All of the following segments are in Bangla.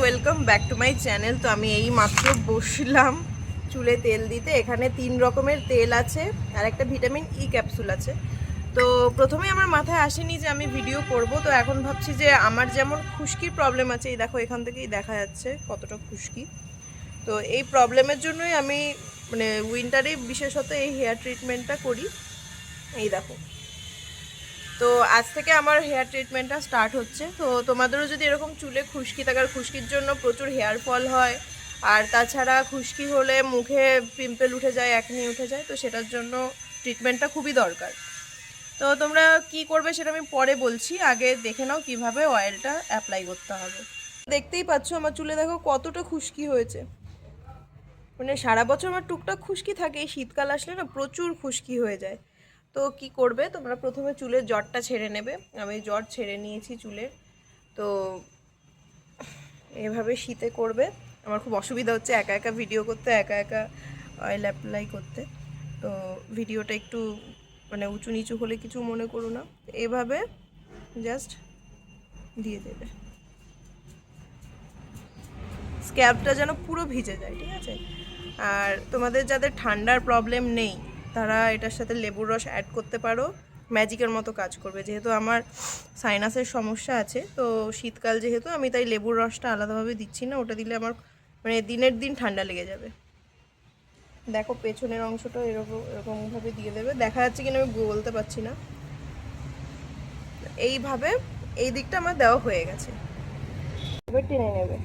Welcome back to my channel তো আমি এই মাত্র বসলাম চুলে তেল দিতে। এখানে তিন রকমের তেল আছে, আর একটা ভিটামিন ই ক্যাপসুল আছে। তো প্রথমে আমার মাথায় আসেনি যে আমি ভিডিও করব, তো এখন ভাবছি যে আমার যেমন খুশকির প্রবলেম আছে, এই দেখো এখান থেকেই দেখা যাচ্ছে কতটা খুশকি। তো এই প্রবলেমের জন্যই আমি মানে উইন্টারে বিশেষত এই হেয়ার ট্রিটমেন্টটা করি। এই দেখো। তো আজ থেকে আমার হেয়ার ট্রিটমেন্টটা স্টার্ট হচ্ছে। তো তোমাদেরও যদি এরকম চুলে খুশকি থাকার, খুশকির জন্য প্রচুর হেয়ার ফল হয়, আর তাছাড়া খুশকি হলে মুখে পিম্পল উঠে যায় একনি উঠে যায়, তো সেটার জন্য ট্রিটমেন্টটা খুবই দরকার। তো তোমরা কি করবে সেটা আমি পরে বলছি, আগে দেখে নাও কীভাবে অয়েলটা অ্যাপ্লাই করতে হবে। দেখতেই পাচ্ছ আমার চুলে দেখো কতটা খুশকি হয়েছে। মানে সারা বছর আমার টুকটাক খুশকি থাকে, এই শীতকাল আসলে না প্রচুর খুশকি হয়ে যায়। তো কি করবে? তোমরা প্রথমে চুলের জটটা ছেড়ে নেবে। আমি জট ছেড়ে নিয়েছি চুলের। তো এভাবে শীতে করবে। আমার খুব অসুবিধা হচ্ছে একা একা ভিডিও করতে, একা একা অয়েল অ্যাপ্লাই করতে। তো ভিডিওটা একটু মানে উঁচু নিচু হলে কিছু মনে করো না। এভাবে জাস্ট দিয়ে দেবে। স্ক্যাবটা যেন পুরো ভিজে যায়, ঠিক আছে? আর তোমাদের যাদের ঠান্ডার প্রবলেম নেই তারা এটার সাথে লেবুর রস অ্যাড করতে পারো। ম্যাজিকের মতো কাজ করবে। যেহেতু আমার সাইনাসের সমস্যা আছে, তো শীতকাল যেহেতু আমি তাই লেবুর রসটা আলাদাভাবে দিচ্ছি না, ওটা দিলে আমার মানে দিনের দিন ঠান্ডা লেগে যাবে। দেখো পেছনের অংশটা এরকম, এরকমভাবে দিয়ে দেবে। দেখা যাচ্ছে কিনা আমি বলতে পারছি না। এইভাবে এই দিকটা আমার দেওয়া হয়ে গেছে। এবার টেনে নেবে।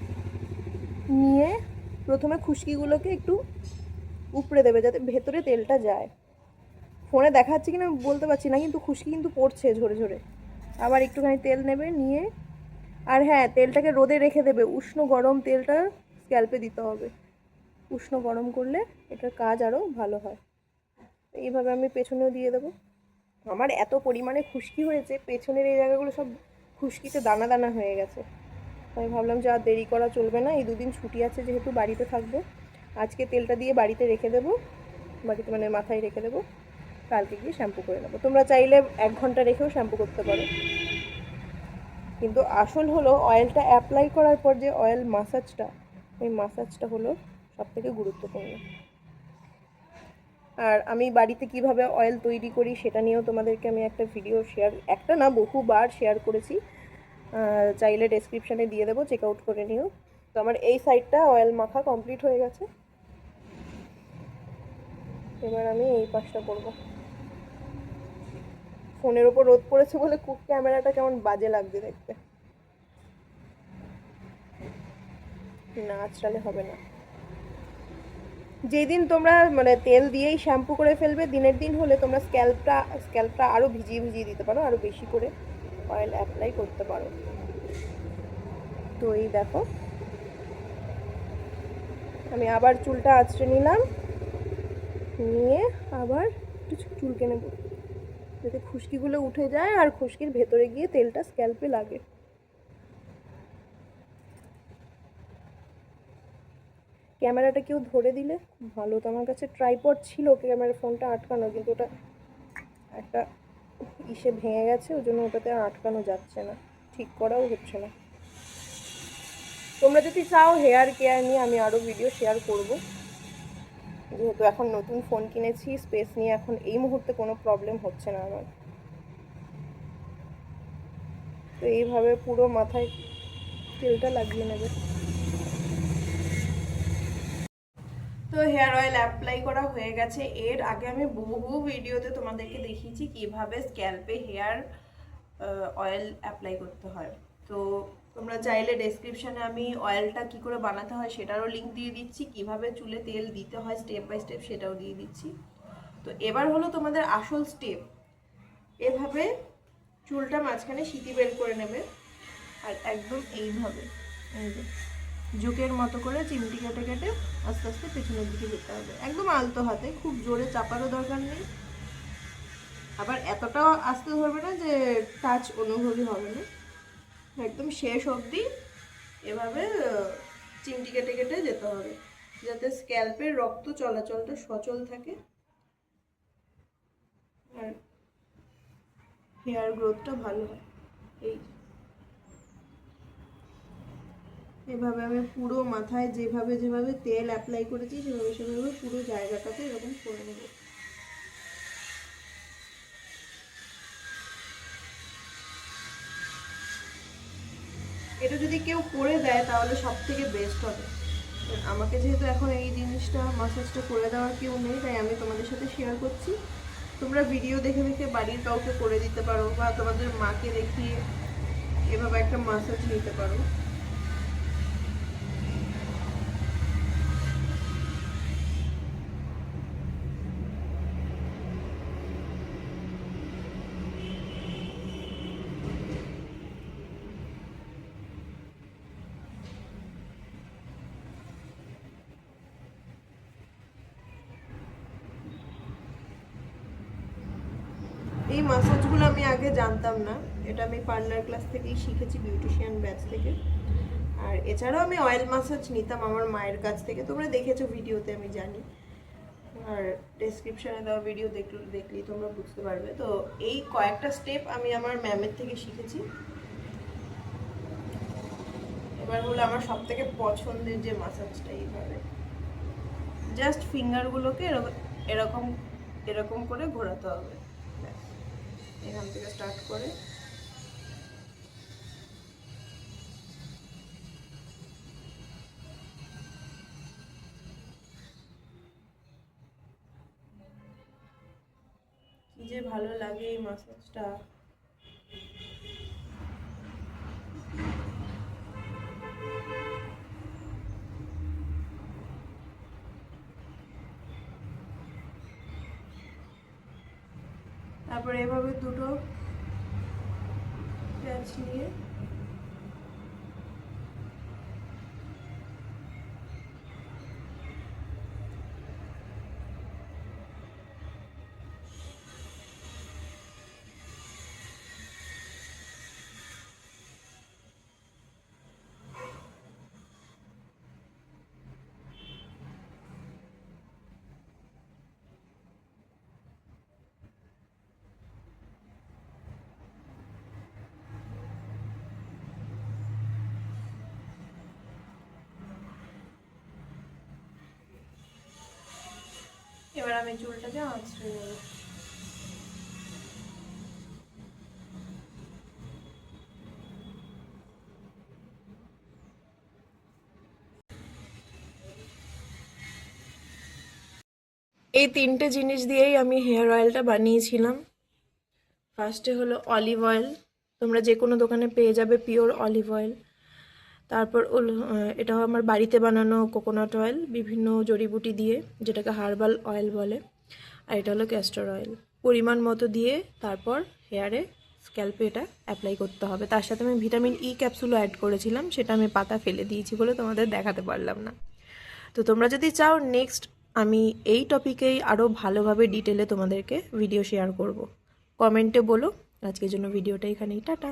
নিয়ে প্রথমে খুশকিগুলোকে একটু উপড়ে দেবে যাতে ভেতরে তেলটা যায়। ফোনে দেখা যাচ্ছে কিনা আমি বলতে পারছি না, কিন্তু খুশকি কিন্তু পড়ছে ঝরে ঝরে। আবার একটুখানি তেল নেবে, নিয়ে, আর হ্যাঁ তেলটাকে রোদে রেখে দেবে। উষ্ণ গরম তেলটা স্ক্যাল্পে দিতে হবে। উষ্ণ গরম করলে এটার কাজ আরও ভালো হয়। এইভাবে আমি পেছনেও দিয়ে দেবো। আমার এত পরিমাণে খুশকি হয়েছে, পেছনের এই জায়গাগুলো সব খুশকিতে দানা দানা হয়ে গেছে। তাই ভাবলাম যে আর দেরি করা চলবে না, এই দুদিন ছুটি আছে যেহেতু বাড়িতে থাকব। আজকে তেলটা দিয়ে বাড়িতে রেখে দেবো, বাড়িতে মানে মাথায় রেখে দেবো, কালকে গিয়ে শ্যাম্পু করে নেব। তোমরা চাইলে এক ঘণ্টা রেখেও শ্যাম্পু করতে পারো। কিন্তু আসল হলো অয়েলটা অ্যাপ্লাই করার পর যে অয়েল মাসাজটা ওই মাসাজটা হলো সব থেকে গুরুত্বপূর্ণ। আর আমি বাড়িতে কীভাবে অয়েল তৈরি করি সেটা নিয়েও তোমাদেরকে আমি একটা ভিডিও শেয়ার একটা না, বহুবার শেয়ার করেছি। চাইলে ডেসক্রিপশানে দিয়ে দেবো চেক আউট করে নিও। তো আমার এই সাইডটা অয়েল মাখা কমপ্লিট হয়ে গেছে। এবার আমি এই পাশটা করব। ফোনের ওপর রোদ পড়েছে বলে কুক ক্যামেরাটা কেমন বাজে লাগছে দেখতে। না আঁচড়ালে হবে না। যেদিন তোমরা মানে তেল দিয়েই শ্যাম্পু করে ফেলবে, দিনের দিন হলে তোমরা স্ক্যাল্পটা স্ক্যাল্পটা আরও ভিজিয়ে ভিজিয়ে দিতে পারো আরও বেশি করে অয়েল অ্যাপ্লাই করতে পারো। তো এই দেখো। আমি আবার চুলটা আঁচড়ে নিলাম। নিয়ে আবার একটু চুলকে নেব যাতে খুশকিগুলো উঠে যায় আর খুশকির ভেতরে গিয়ে তেলটা স্ক্যাল্পে লাগে। ক্যামেরাটা কেউ ধরে দিলে ভালো। তো আমার কাছে ট্রাইপড ছিল, ক্যামেরা ফোনটা আটকানো, কিন্তু ওটা একটা ইসে ভেঙে গেছে, ওই জন্য ওটাতে আটকানো যাচ্ছে না। ঠিক করাও হচ্ছে না। তোমরা যদি চাও হেয়ার কেয়ার নিয়ে আমি আরও ভিডিও শেয়ার করব। যেহেতু এখন নতুন ফোন কিনেছি স্পেস নিয়ে এখন এই মুহূর্তে কোনো প্রবলেম হচ্ছে না আমার। তো এইভাবে পুরো মাথায় তেলটা লাগিয়ে নেবে। তো হেয়ার অয়েল অ্যাপ্লাই করা হয়ে গেছে। এর আগে আমি বহু ভিডিওতে তোমাদেরকে দেখিয়েছি কীভাবে স্ক্যাল্পে হেয়ার অয়েল অ্যাপ্লাই করতে হয়। তো তোমরা চাইলে ডেসক্রিপশনে আমি অয়েলটা কি করে বানাতে হয় সেটারও লিঙ্ক দিয়ে দিচ্ছি, কীভাবে চুলে তেল দিতে হয় স্টেপ বাই স্টেপ সেটাও দিয়ে দিচ্ছি। তো এবার হলো তোমাদের আসল স্টেপ এভাবে চুলটা মাঝখানে সিটি বের করে নেবে, আর একদম এইভাবে জোকের মতো করে চিমটি কেটে কেটে আস্তে আস্তে পেছনের দিকে যেতে হবে। একদম আলতো হাতে, খুব জোরে চাপারও দরকার নেই। আবার এতটাও আস্তে ধরবে না যে টাচ অনুভবই হবে না। একদম শেষ অবধি এভাবে চিমটি কেটে কেটে যেতে হবে, যাতে স্ক্যাল্পের রক্ত চলাচলটা সচল থাকে। আর হেয়ার গ্রোথটা ভালো হয়। এই এভাবে আমি পুরো মাথায় যেভাবে যেভাবে তেল অ্যাপ্লাই করেছি, সেভাবে সেভাবে পুরো জায়গাটাতে এরকম করে নেব। এটা যদি কেউ করে দেয়, তাহলে সব থেকে বেস্ট হবে। আমাকে যেহেতু এখন এই জিনিসটা মাসাজটা করে দেওয়ার কেউ নেই, তাই আমি তোমাদের সাথে শেয়ার করছি। তোমরা ভিডিও দেখে দেখে বাড়ির কাউকে করে দিতে পারো বা তোমাদের মাকে দেখিয়ে এভাবে একটা মাসাজ নিতে পারো। এই মাসাজগুলো আমি আগে জানতাম না। এটা আমি পার্লার ক্লাস থেকেই শিখেছি বিউটিশিয়ান ব্যাচ থেকে। আর এছাড়াও আমি অয়েল মাসাজ নিতাম আমার মায়ের কাছ থেকে। তোমরা দেখেছ ভিডিওতে, আমি জানি। আর ডেসক্রিপশানে দেওয়া ভিডিও দেখলে, দেখলেই তোমরা বুঝতে পারবে। তো এই কয়েকটা স্টেপ আমি আমার ম্যামের থেকে শিখেছি। এবার হলো আমার সব থেকে পছন্দের যে মাসাজটা এইভাবে। জাস্ট ফিঙ্গারগুলোকে এরকম এরকম এরকম করে ঘোরাতে হবে। এখান থেকে স্টার্ট করে। যে ভালো লাগে এই মাসাজটা তারপরে এভাবে দুটো পেঁয়াজ নিয়ে এবার আমি চুলটাকে আঁচড়ে নেব। এই তিনটে জিনিস দিয়েই আমি হেয়ার অয়েলটা বানিয়েছিলাম। ফার্স্টে হলো অলিভ অয়েল তোমরা যে কোনো দোকানে পেয়ে যাবে পিওর অলিভ অয়েল তারপর হলো আহ, এটা আমার বাড়িতে বানানো কোকোনাট অয়েল বিভিন্ন জড়িবুটি দিয়ে যেটাকে হার্বাল অয়েল বলে। আর এটা হলো ক্যাস্টর অয়েল পরিমাণ মতো দিয়ে তারপর হেয়ারে স্ক্যাল্পে এটা অ্যাপ্লাই করতে হবে। তার সাথে আমি ভিটামিন ই ক্যাপসুলও অ্যাড করেছিলাম সেটা আমি পাতা ফেলে দিয়েছি বলে তোমাদের দেখাতে পারলাম না। তো তোমরা যদি চাও নেক্সট আমি এই টপিকেই আরও ভালোভাবে ডিটেলে তোমাদেরকে ভিডিও শেয়ার করব। কমেন্টে বলো। আজকের জন্য ভিডিওটা এখানেই টাটা।